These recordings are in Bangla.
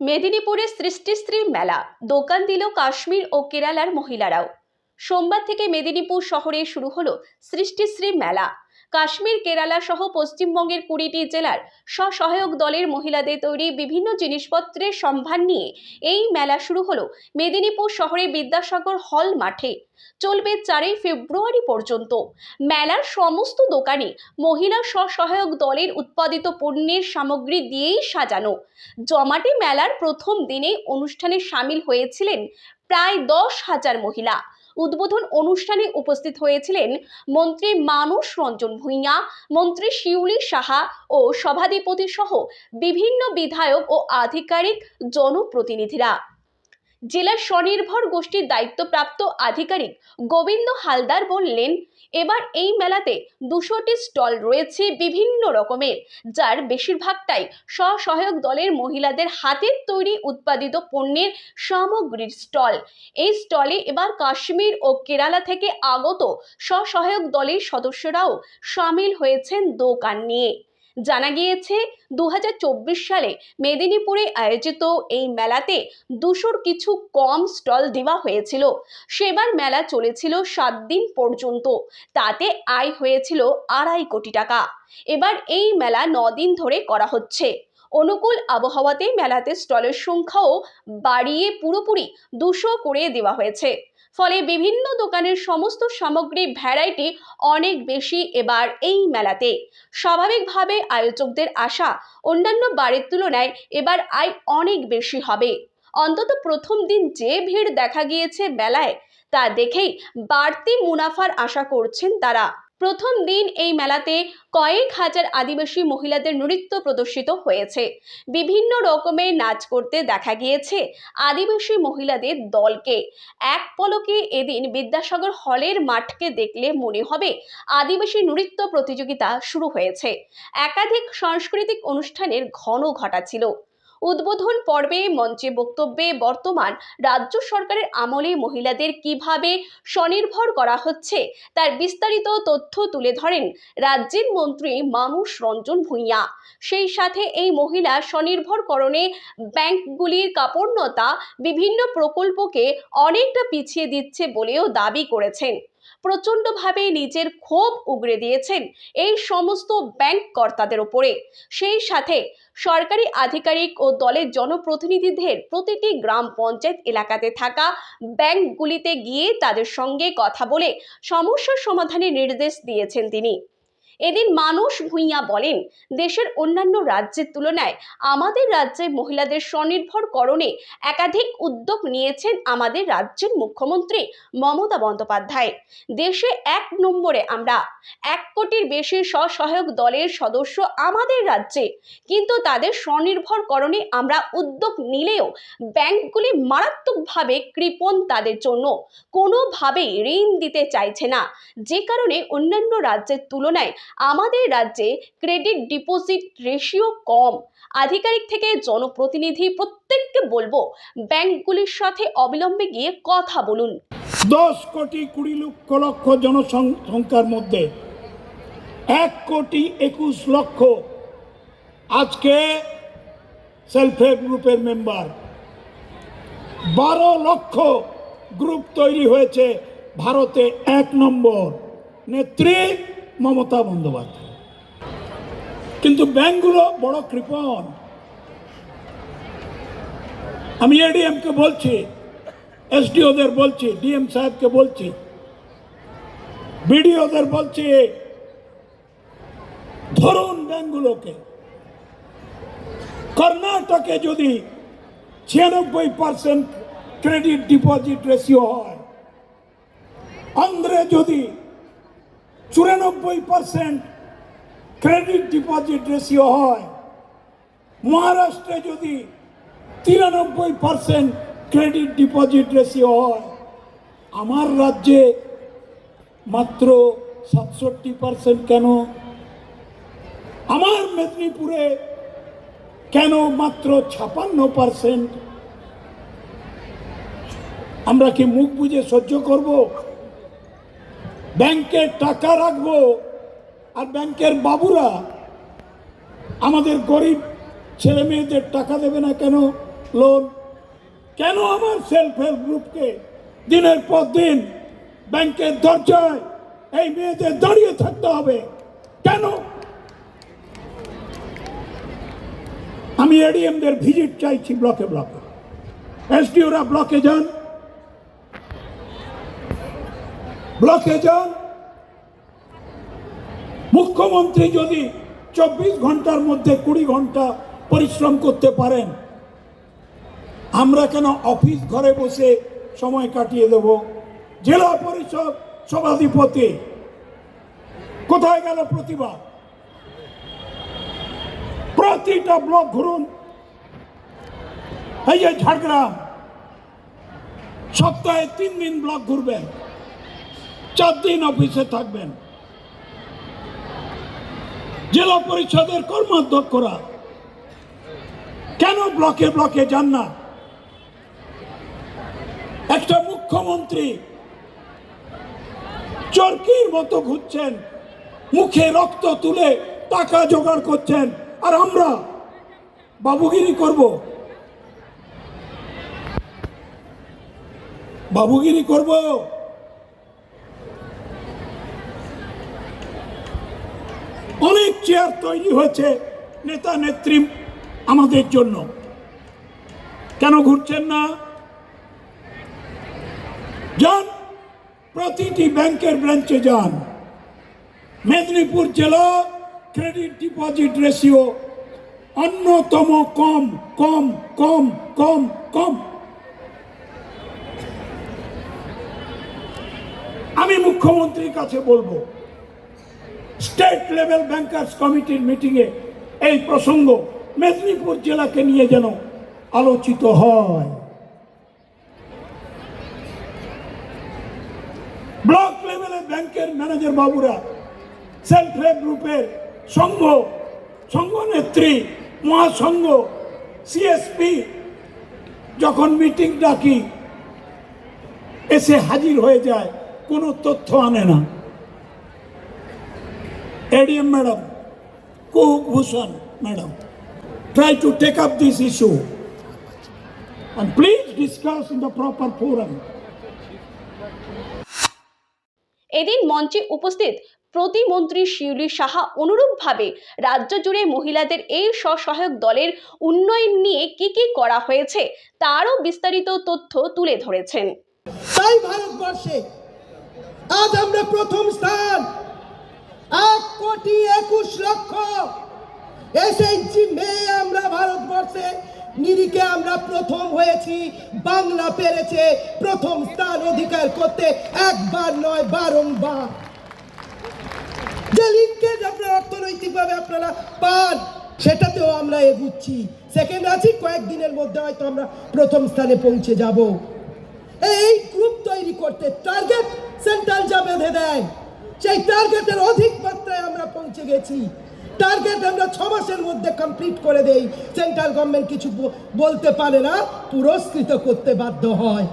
মেদিনীপুরে সৃষ্টিশ্রী মেলা, দোকান দিল কাশ্মীর ও কেরালার মহিলারাও। সোমবার থেকে মেদিনীপুর শহরে শুরু হলো সৃষ্টিশ্রী মেলা। কাশ্মীর, কেরালা সহ পশ্চিমবঙ্গের কুড়িটি জেলার স্বসহায়ক দলের মহিলাদের তৈরি বিভিন্ন জিনিসপত্রের সম্ভার নিয়ে এই মেলা শুরু হলো মেদিনীপুর শহরের বিদ্যাসাগর হল মাঠে। চলবে চারই ফেব্রুয়ারি পর্যন্ত। মেলার সমস্ত দোকানে মহিলা স্বসহায়ক দলের উৎপাদিত পণ্যের সামগ্রী দিয়েই সাজানো। জমাটি মেলার প্রথম দিনে অনুষ্ঠানে সামিল হয়েছিলেন প্রায় দশ হাজার মহিলা। উদ্বোধন অনুষ্ঠানে উপস্থিত হয়েছিলেন মন্ত্রী মানুষ রঞ্জন ভূঁইয়া, মন্ত্রী শিউলি সাহা ও সভাধিপতি সহ বিভিন্ন বিধায়ক ও আধিকারিক জনপ্রতিনিধিরা। জেলার স্বনির্ভর গোষ্ঠীর দায়িত্বপ্রাপ্ত আধিকারিক গোবিন্দ হালদার বললেন, এবার এই মেলাতে দুশোটি স্টল রয়েছে বিভিন্ন রকমের, যার বেশিরভাগটাই স্বসহায়ক দলের মহিলাদের হাতের তৈরি উৎপাদিত পণ্যের সামগ্রীর স্টল। এই স্টলে এবার কাশ্মীর ও কেরালা থেকে আগত স্বসহায়ক দলের সদস্যরাও সামিল হয়েছেন দোকান নিয়ে। জানা গিয়েছে দু হাজার চব্বিশ সালে মেদিনীপুরে আয়োজিত এই মেলাতে দুশোর কিছু কম স্টল দেওয়া হয়েছিল। সেবার মেলা চলেছিল সাত দিন পর্যন্ত। তাতে আয় হয়েছিল আড়াই কোটি টাকা। এবার এই মেলা দিন ধরে করা হচ্ছে। অনুকূল আবহাওয়াতে মেলাতে স্টলের সংখ্যাও বাড়িয়ে পুরোপুরি দুশো করে দেওয়া হয়েছে। ফলে বিভিন্ন দোকানের সমস্ত সামগ্রীর ভ্যারাইটি অনেক বেশি এবার এই মেলাতে। স্বাভাবিকভাবে আয়োজকদের আশা অন্যান্য বারের তুলনায় এবার আয় অনেক বেশি হবে। অন্তত প্রথম দিন যে ভিড় দেখা গিয়েছে মেলায়, তা দেখেই বাড়তি মুনাফার আশা করছেন তারা। প্রথম দিন এই মেলাতে কয়েক হাজার আদিবাসী মহিলাদের নৃত্য প্রদর্শিত হয়েছে। বিভিন্ন রকমের নাচ করতে দেখা গিয়েছে আদিবাসী মহিলাদের দলকে। এক পলকে এদিন বিদ্যাসাগর হলের মাঠকে দেখলে মনে হবে আদিবাসী নৃত্য প্রতিযোগিতা শুরু হয়েছে। একাধিক সাংস্কৃতিক অনুষ্ঠানের ঘন ঘটা ছিল। উদ্বোধন পর্বে মঞ্চে বক্তব্যে বর্তমান রাজ্য সরকারের আমলে মহিলাদের কীভাবে স্বনির্ভর করা হচ্ছে, তার বিস্তারিত তথ্য তুলে ধরেন রাজ্যের মন্ত্রী মানুষ রঞ্জন ভূঁইয়া। সেই সাথে এই মহিলা স্বনির্ভরকরণে ব্যাংকগুলির কাপড়নতা বিভিন্ন প্রকল্পকে অনেকটা পিছিয়ে দিচ্ছে বলেও দাবি করেছেন। প্রচণ্ডভাবে নিজের ক্ষোভ উগরে দিয়েছেন এই সমস্ত ব্যাংক কর্তাদের ওপরে। সেই সাথে সরকারি আধিকারিক ও দলের জনপ্রতিনিধিদের প্রতিটি গ্রাম পঞ্চায়েত এলাকাতে থাকা ব্যাংকগুলিতে গিয়ে তাদের সঙ্গে কথা বলে সমস্যা সমাধানের নির্দেশ দিয়েছেন তিনি। এদিন মানুষ ভূঁইয়া বলেন, দেশের অন্যান্য রাজ্যের তুলনায় আমাদের রাজ্যে মহিলাদের স্বনির্ভরকরণে একাধিক উদ্যোগ নিয়েছেন আমাদের রাজ্যের মুখ্যমন্ত্রী মমতা বন্দ্যোপাধ্যায়। দেশে এক নম্বরে আমরা এক কোটির বেশি স্বসহায়ক দলের সদস্য আমাদের রাজ্যে, কিন্তু তাদের স্বনির্ভরকরণে আমরা উদ্যোগ নিলেও ব্যাংকগুলি মারাত্মকভাবে কৃপণ তাদের জন্য কোনোভাবেই ঋণ দিতে চাইছে না। যে কারণে অন্যান্য রাজ্যের তুলনায় আমাদের রাজ্যে ক্রেডিট ডিপোজিট রেশিও কম। আধিকারিক থেকে জনপ্রতিনিধি প্রত্যেককে বলব, ব্যাংকগুলির সাথে অবিলম্বে গিয়ে কথা বলুন। দশ কোটি কুড়ি লক্ষ লক্ষ জনসংখ্যার মধ্যে এক কোটি একুশ লক্ষ আজকে সেলফ হেল্প গ্রুপের মেম্বার বারো লক্ষ গ্রুপ তৈরি হয়েছে, ভারতে এক নম্বর। নেত্রী মমতা বন্দ্যোপাধ্যায়। কিন্তু ব্যাংকগুলো বড় কৃপণ। আমি এডিএমকে বলছি এসডিওদের বলছি ডিএম সাহেবকে বলছি বিডিওদের বলছি, ধরুন ব্যাংকগুলোকে। কর্ণাটকে যদি ছিয়ানব্বই পার্সেন্ট ক্রেডিট ডিপোজিট রেশিও হয়, অন্ধ্রে যদি চুরানব্বই পার্সেন্ট ক্রেডিট ডিপোজিট রেশিও হয়। মহারাষ্ট্রে যদি তিরানব্বই পার্সেন্ট ক্রেডিট ডিপোজিট রেশিও হয়, আমার রাজ্যে মাত্র সাতষট্টি পার্সেন্ট কেন? আমার মেদিনীপুরে কেন মাত্র ছাপান্ন পার্সেন্ট আমরা কি মুখ বুঝে সহ্য করব? ব্যাংকে টাকা রাখব আর ব্যাংকের বাবুরা আমাদের গরিব ছেলে মেয়েদের টাকা দেবে না কেন? লোন। কেন আমার সেলফ হেল্প গ্রুপকে দিনের পর দিন ব্যাংকের দরজায় এই মেয়েদের দাঁড়িয়ে থাকতে হবে? কেন? আমি এডিএমদের ভিজিট চাইছি ব্লকে ব্লকে এসডিওরা ব্লকে যান। ব্লকে যান। মুখ্যমন্ত্রী যদি চব্বিশ ঘণ্টার মধ্যে কুড়ি ঘণ্টা পরিশ্রম করতে পারেন, আমরা কেন অফিস ঘরে বসে সময় কাটিয়ে দেব? জেলা পরিষদ সভাধিপতি, কোথায় গেল প্রতিভা? প্রতিটা ব্লক ঘুরুন। এই যে ঝাড়গ্রাম, সপ্তাহে তিন দিন ব্লক ঘুরবেন। চার দিন অফিসে থাকবেন। জেলা পরিষদের কর্মাধ্যক্ষরা কেন ব্লকে ব্লকে যান না? একটা মুখ্যমন্ত্রী চরকির মতো ঘুরছেন, মুখে রক্ত তুলে টাকা জোগাড় করছেন, আর আমরা বাবুগিরি করব। বাবুগিরি করব অনেক চেয়ার তৈরি হয়েছে নেতা নেত্রী আমাদের জন্য। কেন ঘুরছেন না? যান, প্রতিটি ব্যাংকের ব্রাঞ্চে যান। মেদিনীপুর জেলা ক্রেডিট ডিপোজিট রেশিও অন্যতম কম কম কম কম কম। আমি মুখ্যমন্ত্রীর কাছে বলব স্টেট লেভেল ব্যাংকার্স কমিটির মিটিংয়ে এই প্রসঙ্গ মেদিনীপুর জেলাকে নিয়ে যেন আলোচিত হয়। ব্লক লেভেলে ব্যাংকের ম্যানেজার বাবুরা সেলফ হেল্প গ্রুপের সংঘ সংঘ নেত্রী মহাসংঘ সিএসপি যখন মিটিং ডাকি, এসে হাজির হয়ে যায়, কোনো তথ্য আনে না। ADM madam, Kuk Bhushan madam, try to take up this issue. And please discuss in the proper forum. এদিন মঞ্চে উপস্থিত প্রতিমন্ত্রী শিউলি সাহা অনুরূপভাবে রাজ্য জুড়ে মহিলাদের এই স্বসহায়ক দলের উন্নয়ন নিয়ে কি কি করা হয়েছে তারও বিস্তারিত তথ্য তুলে ধরেছেন। তাই ভারতবর্ষে আজ আমরা প্রথম স্থান এক কোটি একুশ লক্ষ এসএইচজি মেয়ে আমরা ভারতবর্ষে, নিরিখে আমরা প্রথম হয়েছি, বাংলা পেরেছে, প্রথম স্থান অধিকার করতে একবার নয়, বারংবার। যে লিঙ্কেজ আপনারা অর্থনৈতিকভাবে আপনারা পান, সেটাতেও আমরা এগুচ্ছি। সেকেন্ড আছি, কয়েকদিনের মধ্যে হয়তো আমরা প্রথম স্থানে পৌঁছে যাব। এই গ্রুপ তৈরি করতে টার্গেট সেন্ট্রাল যা বেঁধে দেয়। সেই টার্গেটের অধিক মাত্রায় আমরা পৌঁছে গেছি। টার্গেট আমরা ছ মাসের মধ্যে কমপ্লিট করে দেই। সেন্ট্রাল গভর্নমেন্ট কিছু বলতে পারে না, পুরস্কৃত করতে বাধ্য হয়।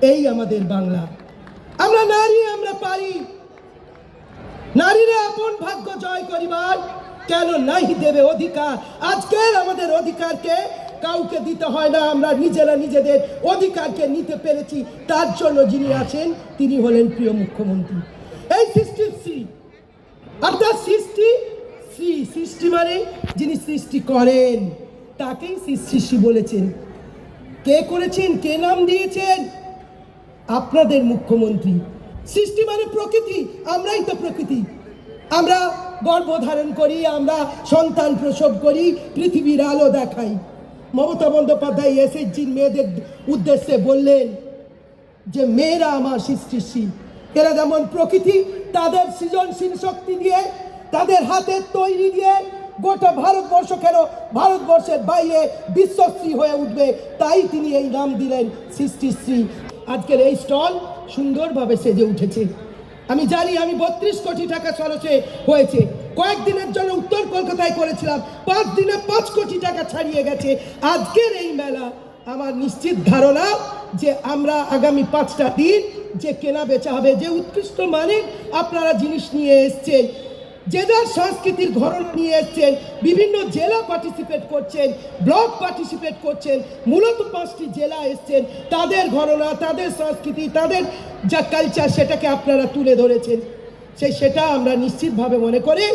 এই আমাদের বাংলা। আমরা নারী, আমরা পারি। নারীরা আপন ভাগ্য জয় করিবার। কেন নাই দেবে অধিকার? আজকের আমাদের অধিকারকে কাউকে দিতে হয় না। আমরা নিজেরা নিজেদের অধিকারকে নিতে পেরেছি। তার জন্য যিনি আছেন, তিনি হলেন প্রিয় মুখ্যমন্ত্রী। এই শ্রী অর্থাৎ সৃষ্টি শ্রী সৃষ্টি মানে যিনি সৃষ্টি করেন, তাকেই সৃষ্টি বলেছেন। কে করেছেন, কে নাম দিয়েছেন? আপনাদের মুখ্যমন্ত্রী। সৃষ্টি মানে প্রকৃতি, আমরাই তো প্রকৃতি। আমরা গর্ভধারণ করি, আমরা সন্তান প্রসব করি, পৃথিবীর আলো দেখাই। মমতা বন্দ্যোপাধ্যায় এসএইচজির মেয়েদের উদ্দেশ্যে বললেন যে, মেয়েরা আমার সৃষ্টিশীল। এরা যেমন প্রকৃতি, তাদের সৃজনশীল শক্তি দিয়ে, তাদের হাতের তৈরি দিয়ে গোটা ভারতবর্ষ কেন ভারতবর্ষের বাইরে বিশ্বশ্রী হয়ে উঠবে, তাই তিনি এই নাম দিলেন সৃষ্টিশ্রী আজকের এই স্টল সুন্দরভাবে সেজে উঠেছে। আমি জানি আমি বত্রিশ কোটি টাকা খরচে হয়েছে। কয়েকদিনের জন্য উত্তর কলকাতায় করেছিলাম, পাঁচ দিনে পাঁচ কোটি টাকা ছাড়িয়ে গেছে। আজকের এই মেলা, আমার নিশ্চিত ধারণা যে আমরা আগামী পাঁচটা দিন যে কেনা বেচা হবে, যে উৎকৃষ্ট মানের আপনারা জিনিস নিয়ে এসছেন, যে যার সংস্কৃতির ঘরনা নিয়ে এসছেন, বিভিন্ন জেলা পার্টিসিপেট করছেন ব্লক পার্টিসিপেট করছেন, মূলত পাঁচটি জেলা এসছেন, তাদের ঘরনা তাদের সংস্কৃতি, তাদের যা কালচার সেটাকে আপনারা তুলে ধরেছেন। সেই সেটা আমরা নিশ্চিতভাবে মনে করি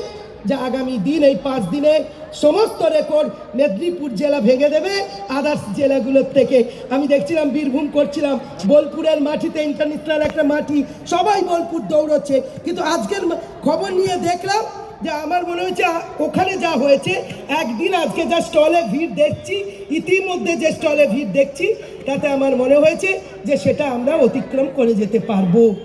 যে আগামী দিন, এই পাঁচ দিনে সমস্ত রেকর্ড মেদিনীপুর জেলা ভেঙে দেবে আদার্স জেলাগুলোর থেকে। আমি দেখছিলাম, বীরভূম করছিলাম, বোলপুরের মাটিতে ইন্টারন্যাশনাল একটা মাটি, সবাই বোলপুর দৌড়চ্ছে। কিন্তু আজকের খবর নিয়ে দেখলাম যে আমার মনে হচ্ছে আ- ওখানে যা হয়েছে, একদিন আজকে যা স্টলে ভিড় দেখছি, ইতিমধ্যে যে স্টলে ভিড় দেখছি, তাতে আমার মনে হয়েছে যে সেটা আমরা অতিক্রম করে যেতে পারব।